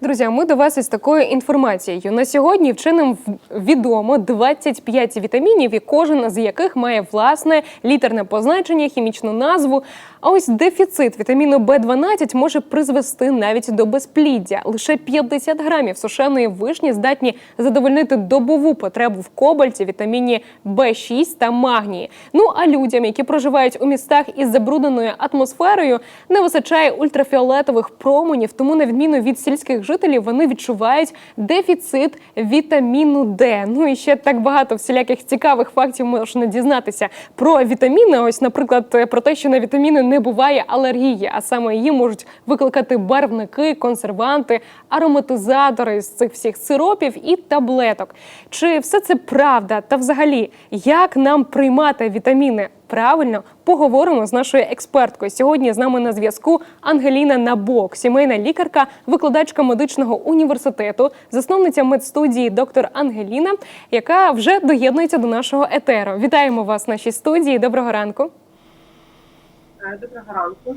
Друзі, ми до вас із такою інформацією. На сьогодні вченим відомо 25 вітамінів, і кожен з яких має власне літерне позначення, хімічну назву. А ось дефіцит вітаміну В12 може призвести навіть до безпліддя. Лише 50 грамів сушеної вишні здатні задовольнити добову потребу в кобальті, вітаміні В6 та магнії. Ну а людям, які проживають у містах із забрудненою атмосферою, не вистачає ультрафіолетових променів, тому на відміну від сільських жителів вони відчувають дефіцит вітаміну Д. Ну і ще так багато всіляких цікавих фактів можна дізнатися про вітаміни. Ось, наприклад, про те, що на вітаміни не буває алергії, а саме її можуть викликати барвники, консерванти, ароматизатори з цих всіх сиропів і таблеток. Чи все це правда? Та взагалі, як нам приймати вітаміни? Правильно поговоримо з нашою експерткою. Сьогодні з нами на зв'язку Ангеліна Набок, сімейна лікарка, викладачка медичного університету, засновниця медстудії доктор Ангеліна, яка вже доєднується до нашого етеру. Вітаємо вас в нашій студії. Доброго ранку. Е, Доброго ранку.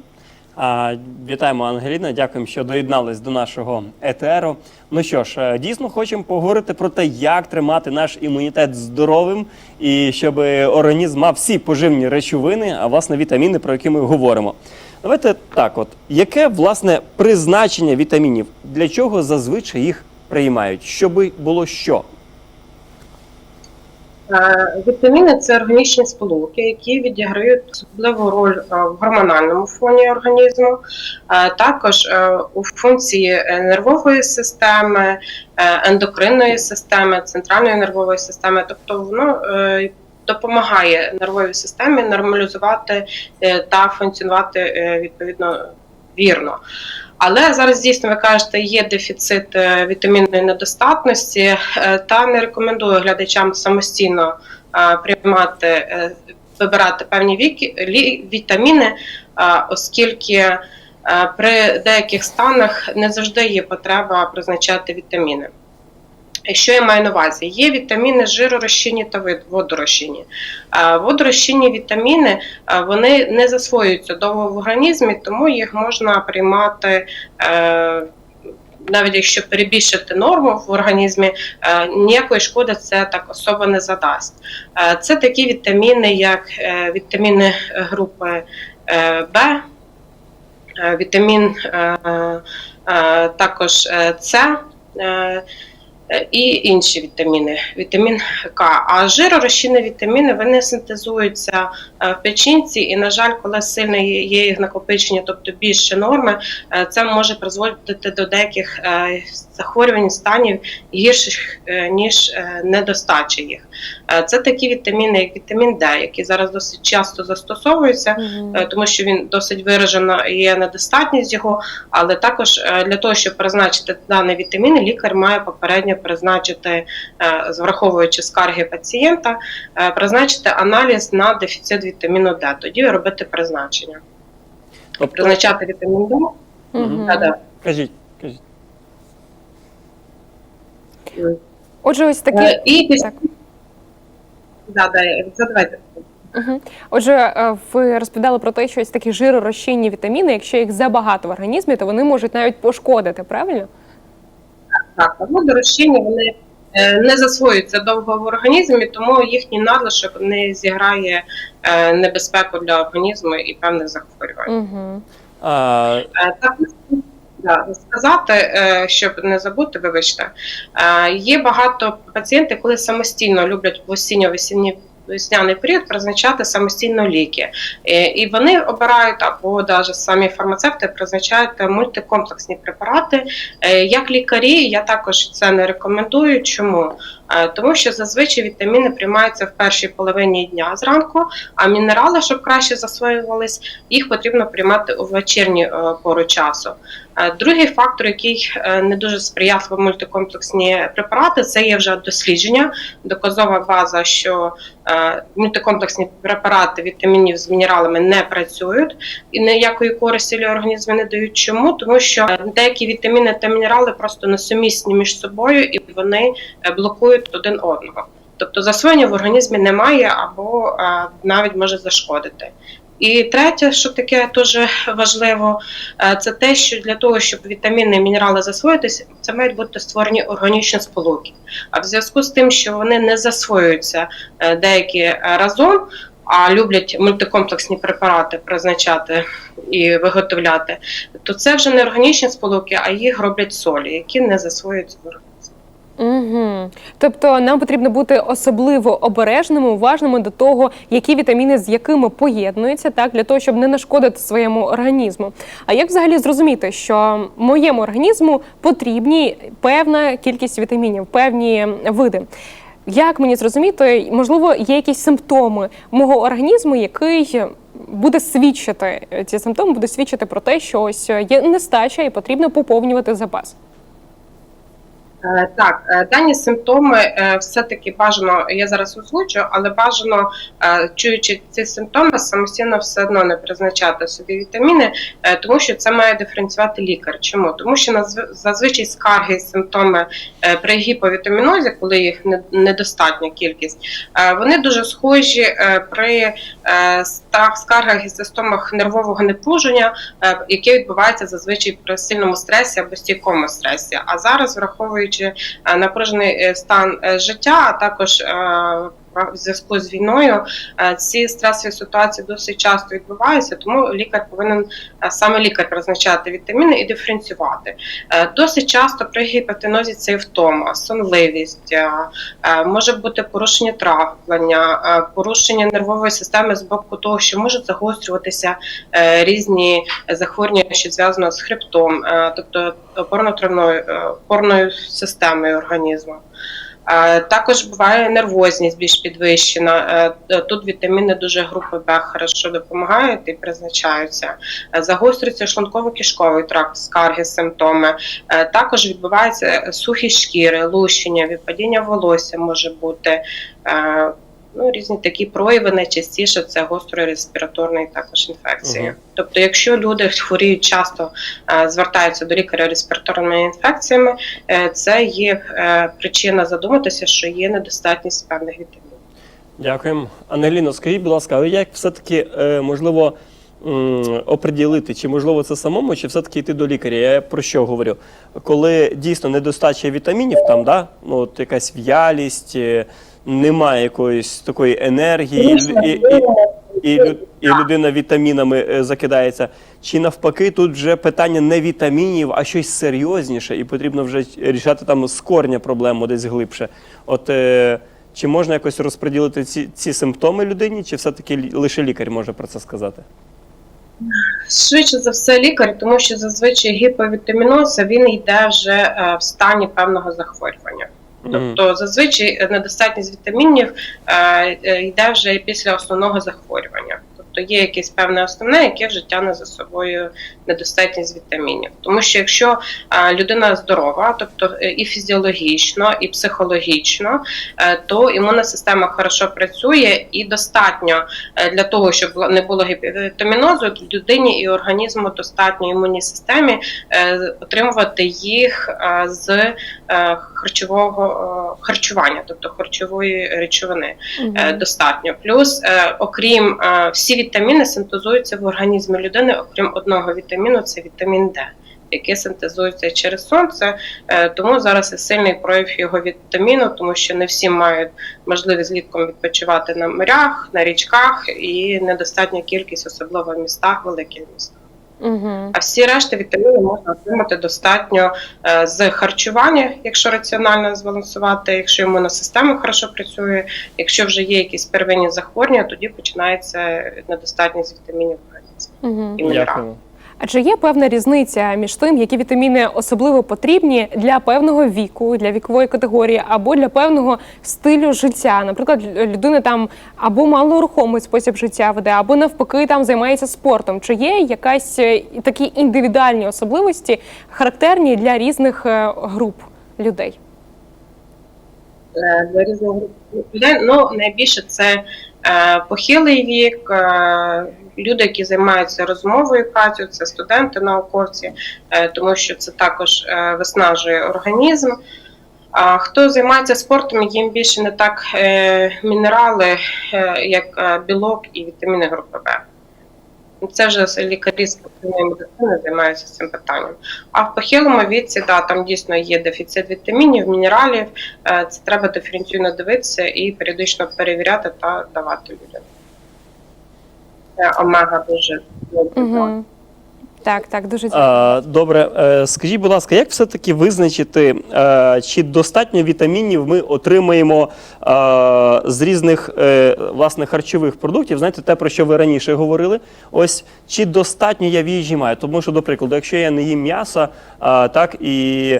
Вітаємо, Ангеліна. Дякуємо, що доєднались до нашого етеру. Ну що ж, е, дійсно хочемо поговорити про те, як тримати наш імунітет здоровим і щоб організм мав всі поживні речовини, а власне вітаміни, про які ми говоримо. Давайте так, от яке власне призначення вітамінів? Для чого зазвичай їх приймають? Щоби було що? Е, Вітаміни це органічні сполуки, які відіграють особливу роль е, в гормональному фоні організму, е, також у функції нервової системи, ендокринної системи, центральної нервової системи. Тобто воно допомагає нервовій системі нормалізувати та функціонувати відповідно вірно. Але зараз дійсно ви кажете, є дефіцит е, вітамінної недостатності, е, та не рекомендую глядачам самостійно е, приймати, вибирати певні віки, вітаміни, оскільки при деяких станах не завжди є потреба призначати вітаміни. Що я маю на увазі? Є вітаміни жиророзчинні та водорозчинні. Водорозчинні вітаміни вони не засвоюються довго в організмі, тому їх можна приймати. е, Навіть якщо перебільшити норму в організмі, е, ніякої шкоди це так особо не задасть. Е, Це такі вітаміни, як вітаміни групи е, вітамін також С. е, І інші вітаміни, вітамін К. А жиророзчинні вітаміни вони синтезуються в печінці, і, на жаль, коли сильне є їх накопичення, тобто більше норми, е, це може призводити до деяких е, захворювань, станів гірших, е, ніж е, недостача їх. Е, Це такі вітаміни, як вітамін Д, які зараз досить часто застосовуються, е, тому що він досить виражена є недостатність його, але також е, для того, щоб призначити даний вітамін, лікар має попередньо призначити, е, враховуючи скарги пацієнта, е, призначити аналіз на дефіцит вітаміну Д, тоді робити призначення. Тобто, Призначати вітамін Д. Кажіть, кажіть. Отже, ось такі. Е, І Так. да, да, задавайте. Угу. Отже, е, ви розповідали про те, що ось такі жиророзчинні вітаміни, якщо їх забагато в організмі, то вони можуть навіть пошкодити, правильно? Так, водорозчинні вони не засвоюються довго в організмі, тому їхній надлишок не зіграє е, небезпеку для організму і певних захворювань. Угу. А, Е, да, сказати, е, щоб не забути, вибачте, е, є багато пацієнтів, коли самостійно люблять в осінньо-весінні. Весняний період призначати самостійно ліки, Е, і вони обирають або навіть самі фармацевти призначають мультикомплексні препарати. Е, Як лікарі, я також це не рекомендую. Чому? Е, Тому що зазвичай вітаміни приймаються в першій половині дня зранку, а мінерали, щоб краще засвоювались, їх потрібно приймати у вечірню е, пору часу. Е, Другий фактор, який не дуже сприятливо мультикомплексні препарати, це є вже дослідження, доказова база, що мультикомплексні препарати вітамінів з мінералами не працюють і ніякої користі для організму не дають. Чому? Тому що деякі вітаміни та мінерали просто несумісні між собою і вони е, блокують один одного. Тобто засвоєння в організмі немає або навіть може зашкодити. І третє, що таке дуже важливо, це те, що для того, щоб вітаміни і мінерали засвоїтися, це мають бути створені органічні сполуки. А в зв'язку з тим, що вони не засвоюються е, деякі е, разом, а люблять мультикомплексні препарати призначати і виготовляти, то це вже не органічні сполуки, а їх роблять солі, які не засвоюються в організмі. Угу. Тобто нам потрібно бути особливо обережними, уважними до того, які вітаміни з якими поєднуються, так для того, щоб не нашкодити своєму організму. А як взагалі зрозуміти, що моєму організму потрібні певна кількість вітамінів, певні види? Як мені зрозуміти, можливо, є якісь симптоми мого організму, який буде свідчити ці симптоми, буде свідчити про те, що ось є нестача і потрібно поповнювати запас. Е, Так, е, дані симптоми е, все-таки бажано, я зараз озвучу, але бажано, чуючи ці симптоми, самостійно все одно не призначати собі вітаміни, тому що це має диференціювати лікар. Чому? Тому що зазвичай скарги і симптоми при гіповітамінозі, коли їх недостатня кількість, вони дуже схожі при скаргах і симптомах нервового напруження, яке відбувається зазвичай при сильному стресі або стійкому стресі. А зараз, враховуючи е, напружений е, стан е, життя, а також в зв'язку з війною, е, ці стресові ситуації досить часто відбуваються, тому лікар повинен е, саме лікар призначати вітаміни і диференціювати. Е, Досить часто при гіпотенозі це втома, сонливість, може бути порушення травлення, порушення нервової системи з боку того, що можуть загострюватися різні захворювання, що зв'язано з хребтом, тобто опорно-травною опорною системою організму. Е, Також буває нервозність більш підвищена. Е, Тут вітаміни дуже групи Б хорошо допомагають і призначаються. Е, Загострюється шлунково-кишковий тракт, скарги, симптоми. Е, Також відбувається сухі шкіри, лущення, відпадіння волосся може бути. Ну, різні такі прояви найчастіше це гострореспіраторної також інфекції. Мгм. Тобто, якщо люди хворіють часто, е, звертаються до лікаря респіраторними інфекціями, е, це є е, причина задуматися, що є недостатність певних вітамінів. Дякуємо. Ангеліно, скажіть, будь ласка, але як все-таки можливо оприділити, чи можливо це самому, чи все-таки йти до лікаря? Я про що говорю? Коли дійсно недостача вітамінів, там, да? ну, от якась в'ялість, немає якоїсь такої енергії, і, і, і, і, і людина вітамінами е, закидається. Чи навпаки, тут вже питання не вітамінів, а щось серйозніше, і потрібно вже рішати там з корня проблему десь глибше. От е, чи можна якось розподілити ці, ці симптоми людині, чи все-таки лише лікар може про це сказати? Швидше за все, лікар, тому що зазвичай гіповітаміноз він йде вже е, в стані певного захворювання. Тобто зазвичай недостатність вітамінів е, е, йде вже після основного захворювання. Тобто є якесь певне основне, яке вже тягне за собою недостатність вітамінів. Тому що якщо е, людина здорова, тобто і фізіологічно, і психологічно, то імунна система хорошо працює і достатньо для того, щоб не було гіповітамінозу, людині і організму достатньо імунній системі отримувати їх з харчового е, харчування, тобто харчової речовини е, достатньо. Плюс, е, окрім всі вітаміни синтезуються в організмі людини, окрім одного вітаміну, це вітамін Д. Який синтезується через сонце, тому зараз і сильний прояв його вітаміну, тому що не всі мають можливість літком відпочивати на морях, на річках, і недостатня кількість, особливо в містах, великих містах. Угу. А всі решти вітаміни можна отримати достатньо е, з харчування, якщо раціонально збалансувати, якщо імунна система хорошо працює, якщо вже є якісь первинні захворювання, тоді починається недостатність вітамінів в організмі Угу. і мінералів. А чи є певна різниця між тим, які вітаміни особливо потрібні для певного віку, для вікової категорії, або для певного стилю життя? Наприклад, людина там або малорухомий спосіб життя веде, або навпаки там займається спортом. Чи є якась е, такі індивідуальні особливості, характерні для різних е, груп людей? Е, для різних груп людей. Ну, найбільше це е, похилий вік, е, люди, які займаються розмовою працею, це студенти, науковці, е, тому що це також е, виснажує організм. А хто займається спортом, їм більше не так е, мінерали, як білок і вітаміни групи Б. Це вже лікарі спортивної медицини займаються цим питанням. А в похилому віці, да, там дійсно є дефіцит вітамінів, мінералів. Це треба диференційно дивитися і періодично перевіряти та давати людям. Це омега дуже добре. Угу. Так, так, дуже дякую. Е, Добре, Е, скажіть, будь ласка, як все-таки визначити, е, чи достатньо вітамінів ми отримаємо е, з різних власне харчових продуктів? Знаєте, те, про що ви раніше говорили. Ось чи достатньо я в їжі маю? Тому що, до прикладу, якщо я не їм м'яса, так і.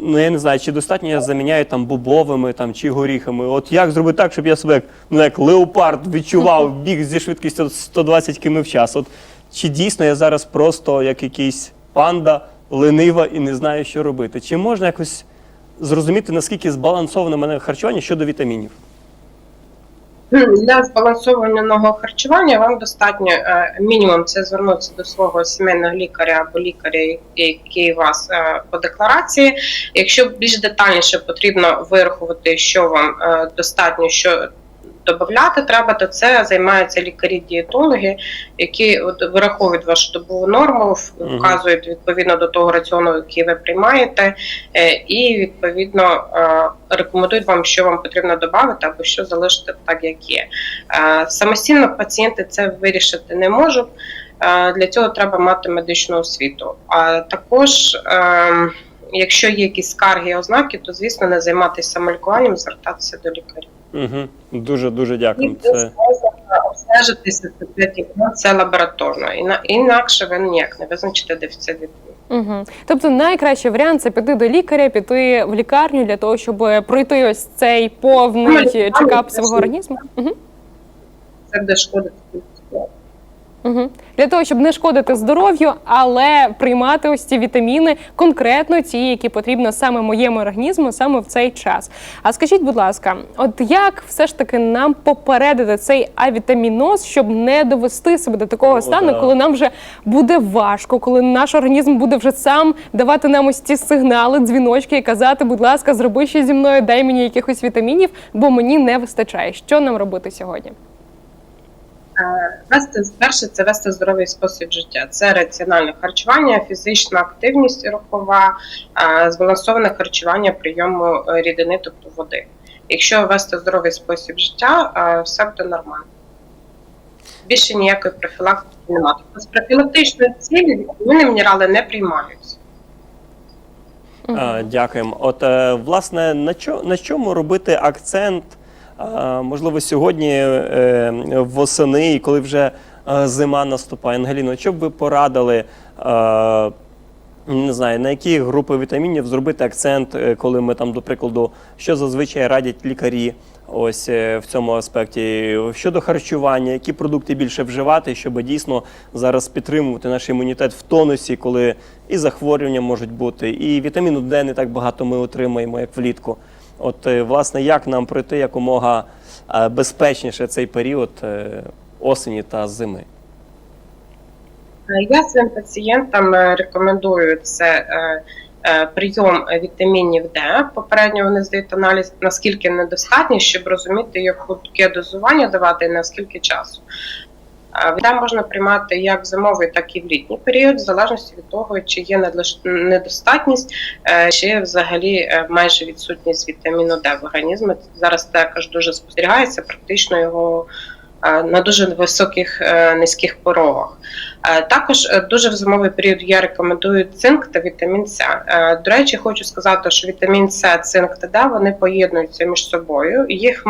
Ну, я не знаю, чи достатньо я заміняю там бобовими там, чи горіхами. От як зробити так, щоб я себе як, ну, як леопард відчував, біг зі швидкістю 120 км в час. От чи дійсно я зараз просто як якийсь панда, ленива і не знаю, що робити? Чи можна якось зрозуміти, наскільки збалансоване в мене харчування щодо вітамінів? Для збалансованого харчування вам достатньо е, мінімум це звернутися до свого сімейного лікаря або лікаря, який у вас е, по декларації. Якщо більш детальніше потрібно вирахувати, що вам е, достатньо, що додати треба, то це займаються лікарі-дієтологи, які от вираховують вашу добову норму, вказують відповідно до того раціону, який ви приймаєте, е, і відповідно е, рекомендують вам, що вам потрібно додати або що залишити так, як є. Е, Самостійно пацієнти це вирішити не можуть. Е, Для цього треба мати медичну освіту. А також, е, якщо є якісь скарги і ознаки, то звісно не займатися самолікуванням, звертатися до лікаря. Угу. Дуже дуже І дякую. Це обстежитися це третій це лабораторно. Іна- Інакше ви ніяк не визначите дефіцит вітамінів. Угу. Тобто найкращий варіант це піти до лікаря, піти в лікарню для того, щоб пройти ось цей повний Ну, чекап свого організму. Угу. Це буде шкодити. Угу. Для того, щоб не шкодити здоров'ю, але приймати ось ці вітаміни, конкретно ті, які потрібно саме моєму організму, саме в цей час. А скажіть, будь ласка, от як все ж таки нам попередити цей авітаміноз, щоб не довести себе до такого О, стану, да. коли нам вже буде важко, коли наш організм буде вже сам давати нам ось ці сигнали, дзвіночки і казати, будь ласка, зроби щось зі мною, дай мені якихось вітамінів, бо мені не вистачає. Що нам робити сьогодні? Е, Вести перше це вести здоровий спосіб життя. Це раціональне харчування, фізична активність рухова, е, збалансоване харчування прийому е, рідини, тобто води. Якщо вести здоровий спосіб життя, все буде нормально. Більше ніякої профілактики немає. Тобто з профілактичної цілі вітаміни, мінерали не приймаються. Дякуємо. От власне на чому робити акцент? Можливо, сьогодні е, восени, і коли вже е, зима наступає. Ангеліно, що б ви порадили? е, Не знаю, на які групи вітамінів зробити акцент, коли ми там, до прикладу, що зазвичай радять лікарі ось в цьому аспекті щодо харчування, які продукти більше вживати, щоб дійсно зараз підтримувати наш імунітет в тонусі, коли і захворювання можуть бути, і вітаміну Д не так багато ми отримаємо, як влітку. От, е, власне, як нам пройти якомога е, безпечніше цей період е, осені та зими? Я своїм пацієнтам рекомендую це прийом вітамінів Д. Попередньо вони здають аналіз, наскільки недостатньо, щоб розуміти, яке дозування давати і на скільки часу. Д можна приймати як в зимовий, так і в літній період, в залежності від того, чи є недостатність, е, чи взагалі е, майже відсутність вітаміну Д в організмі. Зараз також дуже спостерігається, практично його на дуже високих е, низьких порогах. Е, Також е, дуже в зимовий період я рекомендую цинк та вітамін С. Е, До речі, хочу сказати, що вітамін С, цинк та Д вони поєднуються між собою. Їх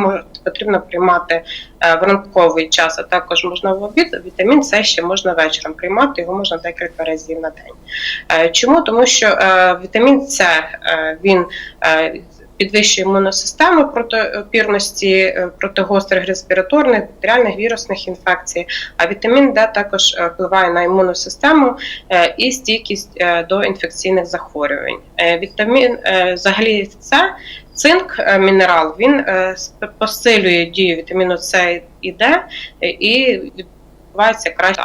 потрібно приймати е, в ранковий час, а також можна в обід. Вітамін С ще можна вечором приймати, його можна декілька разів на день. Е, Чому? Тому що е, вітамін С е, він е, підвищує імунну систему проти е, гострих респіраторних, бактеріальних вірусних інфекцій. А вітамін Д також е, впливає на імунну систему е, і стійкість до інфекційних захворювань. Вітамін взагалі С, цинк, мінерал, він посилює дію вітаміну С і Д і відбувається краще.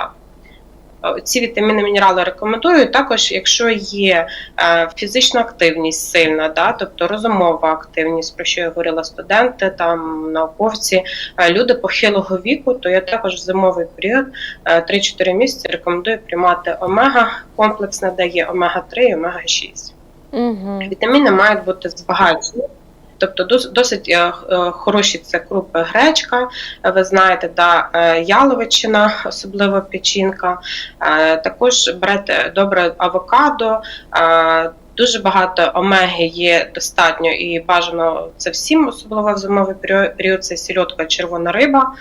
Е, ці вітаміни, мінерали рекомендую. Також, якщо є е, фізична активність сильна, да, тобто розумова активність, про що я говорила студенти, там науковці, е, люди похилого віку, то я також в зимовий період е, 3-4 місяці рекомендую приймати омега комплексне, де є омега 3 і омега 6. Угу. Вітаміни мають бути збагачені. Тобто досить е, е, хороші це крупи гречка, ви знаєте, да, е, яловичина, особливо печінка. Також берете добре авокадо. Дуже багато омеги є достатньо і бажано це всім, особливо в зимовий період це сільотка, червона риба,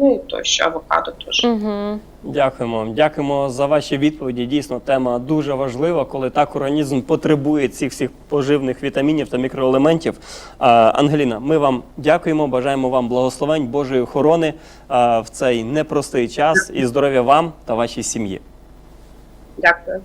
ну і тощо авокадо теж. Угу. Дякуємо. Дякуємо за ваші відповіді. Дійсно, тема дуже важлива, коли так організм потребує цих всіх поживних вітамінів та мікроелементів. А, Ангеліна, ми вам дякуємо, бажаємо вам благословень, Божої охорони а, в цей непростий час і здоров'я вам та вашій сім'ї. Дякую.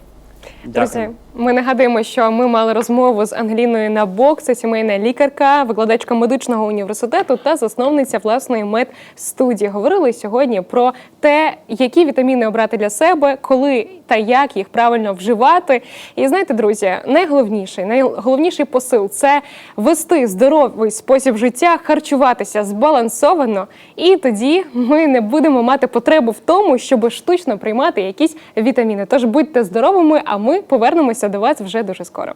Друзі, ми нагадуємо, що ми мали розмову з Ангеліною Набок, це сімейна лікарка, викладачка медичного університету та засновниця власної медстудії. Говорили сьогодні про те, які вітаміни обрати для себе, коли та як їх правильно вживати. І знаєте, друзі, найголовніший, найголовніший посил це вести здоровий спосіб життя, харчуватися збалансовано, і тоді ми не будемо мати потребу в тому, щоб штучно приймати якісь вітаміни. Тож будьте здоровими, а ми повернемося до вас вже дуже скоро.